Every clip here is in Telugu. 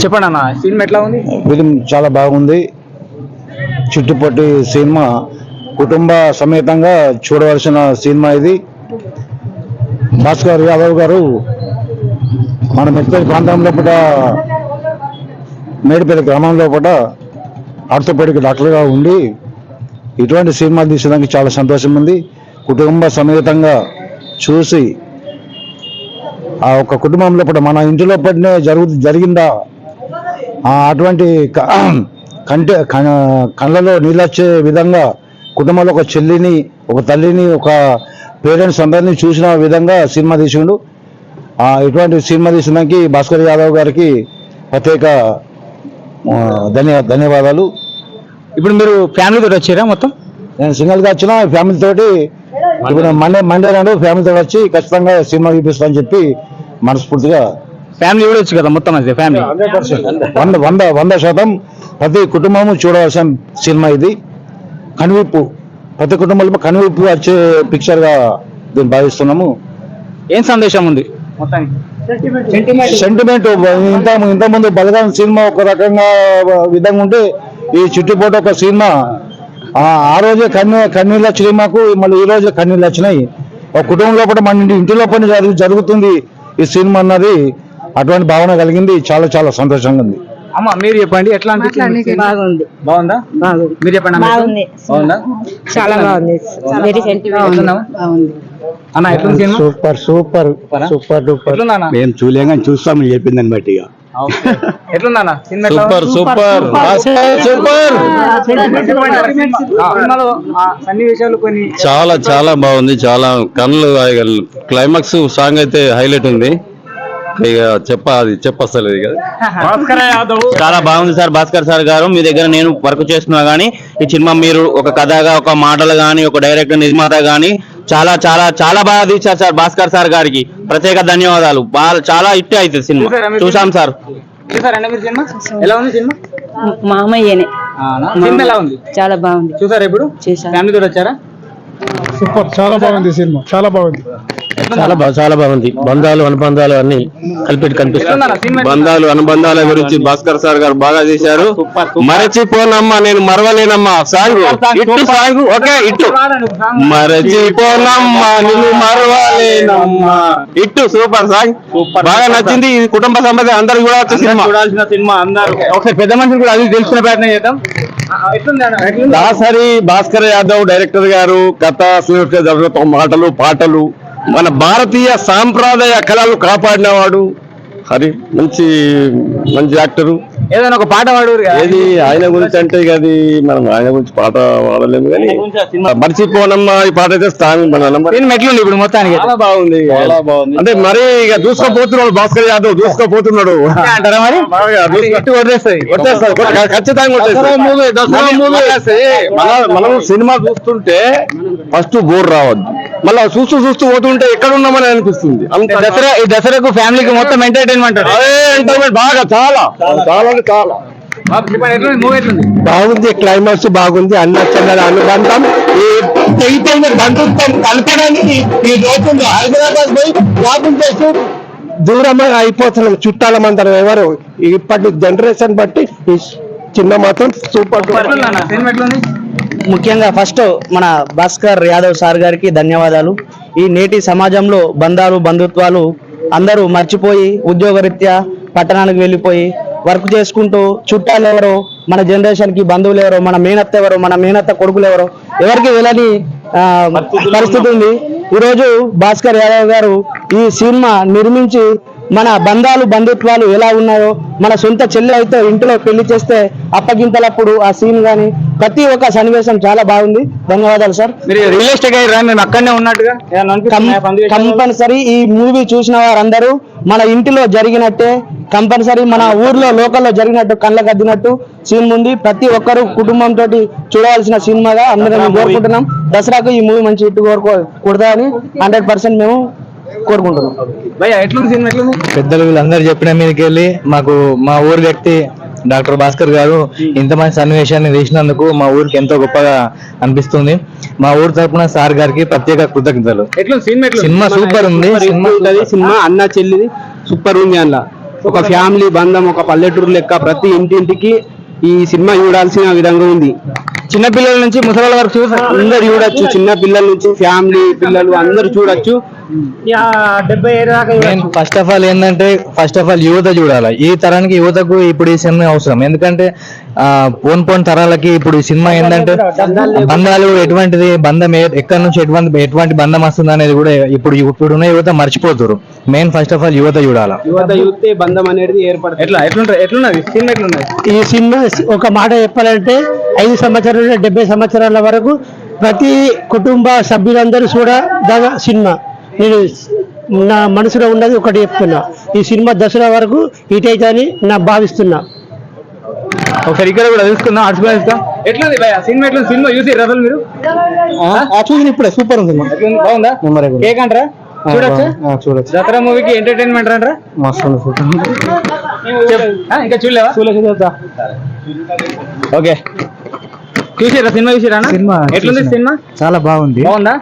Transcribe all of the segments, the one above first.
చెప్పండి అన్న ఫిల్మ్ ఎట్లా ఉంది? ఫిలిం చాలా బాగుంది. చుట్టుపట్టి సినిమా కుటుంబ సమేతంగా చూడవలసిన సినిమా ఇది. భాస్కర్ యాదవ్ గారు మన మెత్తడి ప్రాంతంలో పూట మేడిపేట గ్రామంలో పూట ఆర్థోపెడిక్ డాక్టర్గా ఉండి ఇటువంటి సినిమాలు తీసేదానికి చాలా సంతోషం ఉంది. కుటుంబ సమేతంగా చూసి ఆ ఒక కుటుంబంలో పూట మన ఇంటిలో పడినే జరుగు జరిగిందా? అటువంటి కంటి కళ్ళలో నీళ్ళొచ్చే విధంగా కుటుంబంలో ఒక చెల్లిని ఒక తల్లిని ఒక పేరెంట్స్ అందరినీ చూసిన విధంగా సినిమా తీసిండు. ఆ ఇటువంటి సినిమా తీసినానికి భాస్కర్ యాదవ్ గారికి ప్రత్యేక ధన్య ధన్యవాదాలు. ఇప్పుడు మీరు ఫ్యామిలీ తోటి వచ్చారా మొత్తం? నేను సింగిల్గా వచ్చిన ఫ్యామిలీ తోటి ఇప్పుడు మండే మండే నాడు ఫ్యామిలీ తోటి వచ్చి ఖచ్చితంగా సినిమా చూపిస్తానని చెప్పి మనస్ఫూర్తిగా ఫ్యామిలీ కూడా వచ్చు కదా మొత్తం అయితే ఫ్యామిలీ వంద వంద వంద శాతం ప్రతి కుటుంబము చూడవలసిన సినిమా ఇది. కనువిప్పు ప్రతి కుటుంబంలో కనువిప్పు వచ్చే పిక్చర్గా దీన్ని భావిస్తున్నాము. ఏం సందేశం ఉంది? మొత్తానికి. సెంటిమెంట్ ఇంత ఇంత ముందు బలగాం సినిమా ఒక రకంగా విధంగా ఉంటే ఈ చుట్టుపూట ఒక సినిమా ఆ రోజే కన్నీ కన్నీళ్ళు వచ్చినాయి మాకు మళ్ళీ ఈ రోజే కన్నీళ్ళు వచ్చినాయి. ఒక కుటుంబం లోపల మన ఇంటి ఇంటిలో పని జరుగు- జరుగుతుంది. ఈ సినిమా అన్నది అటువంటి భావన కలిగింది. చాలా చాలా సంతోషంగా ఉంది. అమ్మ మీరు చెప్పండి ఎట్లా అనిపించింది బాగుంది. బాగుందా? బాగుంది. మీరు చెప్పండి అన్న. బాగుంది. బాగుందా? చాలా బాగుంది. వెరీ సెంటిమెంట్ ఎట్లున్నావా? బాగుంది? అన్న ఎట్లుంది cinema? Super super. సూపరా? Super duper. ఎట్లుందా అన్న? మేము చూలేం కానీ చూస్తామని చెప్పిందని బట్టి ఇక. సూపర్? సూపర్. సూపర్ ఆ, సినిమాలో ఆ సన్నివేశాలు కొన్ని చాలా చాలా బాగుంది. చాలా కళ్ళు క్లైమాక్స్ సాంగ్ అయితే హైలైట్ ఉంది. ఇక చెప్ప అది చెప్పస్తలేదు ఇక. భాస్కర్ యాదవ్. చాలా బాగుంది సార్ భాస్కర్ సార్ గారు. మీ దగ్గర నేను వర్క్ చేస్తున్నా గానీ ఈ సినిమా మీరు ఒక కథగా ఒక మాటలు గానీ ఒక డైరెక్టర్ నిర్మాత గానీ చాలా చాలా చాలా బాగా తీశారు సార్ భాస్కర్ సార్ గారికి. ప్రత్యేక ధన్యవాదాలు. బాగా చాలా హిట్ అవుతుంది సినిమా. చూసాం సార్. చూసారండి మీరు సినిమా? ఎలా ఉంది సినిమా? మామయ్యనే ఆ, నా? సినిమా ఎలా ఉంది? చాలా బాగుంది. చూసారా ఇప్పుడు? చూసాను. ఫ్యామిలీ తోటి వచ్చారా? సూపర్ చాలా బాగుంది సినిమా. చాలా బాగుంది. చాలా బాగా చాలా బాగుంది. బంధాలు అనుబంధాలు అన్ని కలిపి కనిపిస్తాయి. బంధాలు అనుబంధాల గురించి భాస్కర్ సార్ గారు బాగా చేశారు. మరచిపోనమ్మా నేను మరవలేనమ్మా. సాంగ్ ఇట్టు సాంగ్ ఓకే ఇట్టు. మరచిపోనమ్మా నేను మరవలేనమ్మా. ఇట్టు సూపర్ సాంగ్. బాగా. నచ్చింది ఈ కుటుంబ సంబంధం అందరు కూడా సినిమా. చూడాల్సిన సినిమా అందరూ. ఒకసారి పెద్ద మనుషులు కూడా అది తెలుసుకునే ప్రయత్నం చేద్దాం? దాసరి భాస్కర్ యాదవ్ డైరెక్టర్ గారు కథ మాటలు పాటలు. మన భారతీయ సాంప్రదాయ కళలు కాపాడినవాడు. హరి మంచి మంచి యాక్టరు. ఏదైనా ఒక పాట పాడు ఏది? ఆయన గురించి అంటే ఇక అది మనం ఆయన గురించి పాట పాడలేము కానీ మర్చిపోనమ్మా ఈ పాట అయితే స్థానం మన ఇప్పుడు మొత్తానికి. చాలా బాగుంది చాలా బాగుంది. అంటే మరి ఇక దూసుకోపోతున్నాడు భాస్కర్ యాదవ్ దూసుకోపోతున్నాడు. అంటారా మరి? మన- సినిమా చూస్తుంటే ఫస్ట్ బోర్ రావద్దు. మళ్ళీ చూస్తూ చూస్తూ పోతుంటే ఎక్కడ ఉన్నామని అనిపిస్తుంది దసరా ఈ దసరాకు ఫ్యామిలీకి మొత్తం ఎంటర్టైన్మెంట్ అదే entertainment బాగా చాలా. చాలా మూవీ ఎట్లుంది బాగుంది క్లైమాక్స్ బాగుంది అన్నచందల అనుబంధం. ఈ తెగిపోయిన బంధుత్వం కలపడానికి ఈ రోజుల్లో హైదరాబాద్ పోయి లాభం చేసి దూరం అయిపోతున్నాం. చుట్టాలమందరం ఎవరు? ఇప్పటి జనరేషన్ బట్టి చిన్న మాత్రం సూపర్ అన్న? ముఖ్యంగా ఫస్ట్ మన భాస్కర్ యాదవ్ సార్ గారికి ధన్యవాదాలు. ఈ నేటి సమాజంలో బంధాలు బంధుత్వాలు అందరూ మర్చిపోయి ఉద్యోగరీత్యా పట్టణానికి వెళ్ళిపోయి వర్క్ చేసుకుంటూ చుట్టాలు ఎవరో మన జనరేషన్కి బంధువులు ఎవరో మన మేనత్త ఎవరో మన మేనత్త కొడుకులు ఎవరో ఎవరికి వెళ్ళని పరిస్థితి ఉంది. ఈరోజు భాస్కర్ యాదవ్ గారు ఈ సినిమా నిర్మించి మన బంధాలు బంధుత్వాలు ఎలా ఉన్నాయో మన సొంత చెల్లి అయితే ఇంట్లో పెళ్ళి చేస్తే అప్పగింతలప్పుడు ఆ సీన్ గాని ప్రతి ఒక్క సన్నివేశం చాలా బాగుంది. ధన్యవాదాలు సార్ రియల్ ఎస్టేట్ అక్కడనే ఉన్నట్టుగా? కంపల్సరీ ఈ మూవీ చూసిన వారందరూ మన ఇంటిలో జరిగినట్టే కంపల్సరీ మన ఊర్లో లోకల్లో జరిగినట్టు కళ్ళకు అద్దినట్టు సీన్ ఉంది. ప్రతి ఒక్కరు కుటుంబంతో చూడవలసిన సినిమాగా అందరం కోరుకుంటున్నాం. దసరాకు ఈ మూవీ మంచి హిట్ కోరుకో కొడతామని హండ్రెడ్ పర్సెంట్ మేము కోరుకుంటున్నాం. భయ్యా ఎట్లుంది సినిమా ఎట్లుంది? పెద్దలు వీళ్ళందరూ చెప్పిన మీదకి వెళ్ళి మాకు మా ఊరు వ్యక్తి డాక్టర్ భాస్కర్ గారు ఇంత మంచి సన్నివేశాన్ని తీసినందుకు మా ఊరికి ఎంతో గొప్పగా అనిపిస్తుంది. మా ఊరు తరపున సార్ గారికి ప్రత్యేక కృతజ్ఞతలు. సినిమా సూపర్ ఉంది. సినిమా అన్న చెల్లిది. సూపర్ ఉంది అందులో. ఒక ఫ్యామిలీ బంధం ఒక పల్లెటూరు లెక్క ప్రతి ఇంటింటికి ఈ సినిమా చూడాల్సిన విధంగా ఉంది. చిన్న పిల్లల నుంచి ముసలి వరకు చూసి అందరు చూడొచ్చు. చిన్న పిల్లల నుంచి ఫ్యామిలీ పిల్లలు అందరూ చూడొచ్చు. ఫస్ట్ ఆఫ్ ఆల్ ఏంటంటే ఫస్ట్ ఆఫ్ ఆల్ యువత చూడాలి. ఈ తరానికి యువతకు ఇప్పుడు ఈ సినిమా అవసరం. ఎందుకంటే ఆ పోన్ పోన్ తరాలకి ఇప్పుడు ఈ సినిమా ఏంటంటే బంధాలు ఎటువంటిది బంధం ఎక్కడి నుంచి ఎటువంటి ఎటువంటి బంధం వస్తుంది అనేది కూడా ఇప్పుడు ఇప్పుడున్న యువత మర్చిపోతారు. మెయిన్ ఫస్ట్ ఆఫ్ ఆల్ యువత చూడాలి. యువత యువతే బంధం అనేది ఏర్పడుతుంది. ఎట్లా ఎట్లున్నది సినిమా ఎట్లున్నది ఈ సినిమా ఒక మాట చెప్పాలంటే ఐదు సంవత్సరాల నుండి డెబ్బై సంవత్సరాల వరకు ప్రతి కుటుంబ సభ్యులందరూ చూడదగ సినిమా. నేను నా మనసులో ఉన్నది ఒకటి చెప్తున్నా. ఈ సినిమా దసరా వరకు ఇటైతే అని నా భావిస్తున్నా. ఒకసారి ఇక్కడ కూడా చూసుకుందాం చూస్తాం ఎట్లుంది భయ్యా? సినిమా ఎట్లుంది? సినిమా చూసి రసలు మీరు? చూసిన ఇప్పుడే సూపర్ ఉంది బాగుందా? కేక్ అంటారా? చూడొచ్చు? చూడొచ్చు. దసరా మూవీకి ఎంటర్టైన్మెంట్ అంటారా? మస్తు ఇంకా చూడలేవా? ఓకే. చూసిరా సినిమా చూసిరా సినిమా ఎట్లుంది. సినిమా? చాలా బాగుంది. బాగుందా?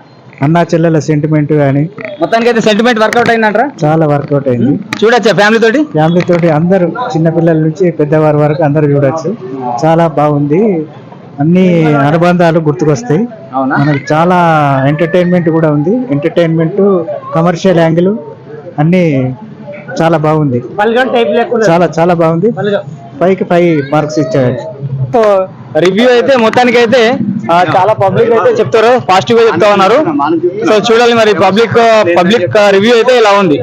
అన్నా చెల్లెల సెంటిమెంట్ గానీ. మొత్తానికి అయితే సెంటిమెంట్ వర్కౌట్ అయిందంటారా? చాలా వర్కౌట్ అయింది. చూడొచ్చా ఫ్యామిలీ తోటి? ఫ్యామిలీ తోటి అందరూ చిన్నపిల్లల నుంచి పెద్దవారి వరకు అందరూ చూడొచ్చు. చాలా బాగుంది. అన్ని అనుబంధాలు గుర్తుకొస్తాయి. మనకు చాలా ఎంటర్టైన్మెంట్ కూడా ఉంది. ఎంటర్టైన్మెంట్ కమర్షియల్ యాంగిల్ అన్ని చాలా బాగుంది. చాలా చాలా బాగుంది. పైకి ఫైవ్ మార్క్స్ ఇచ్చాడు రివ్యూ అయితే మొత్తానికి అయితే చాలా పబ్లిక్ అయితే చెప్తారు. పాజిటివ్గా చెప్తా ఉన్నారు. సో చూడాలి మరి పబ్లిక్ పబ్లిక్ రివ్యూ అయితే ఇలా ఉంది?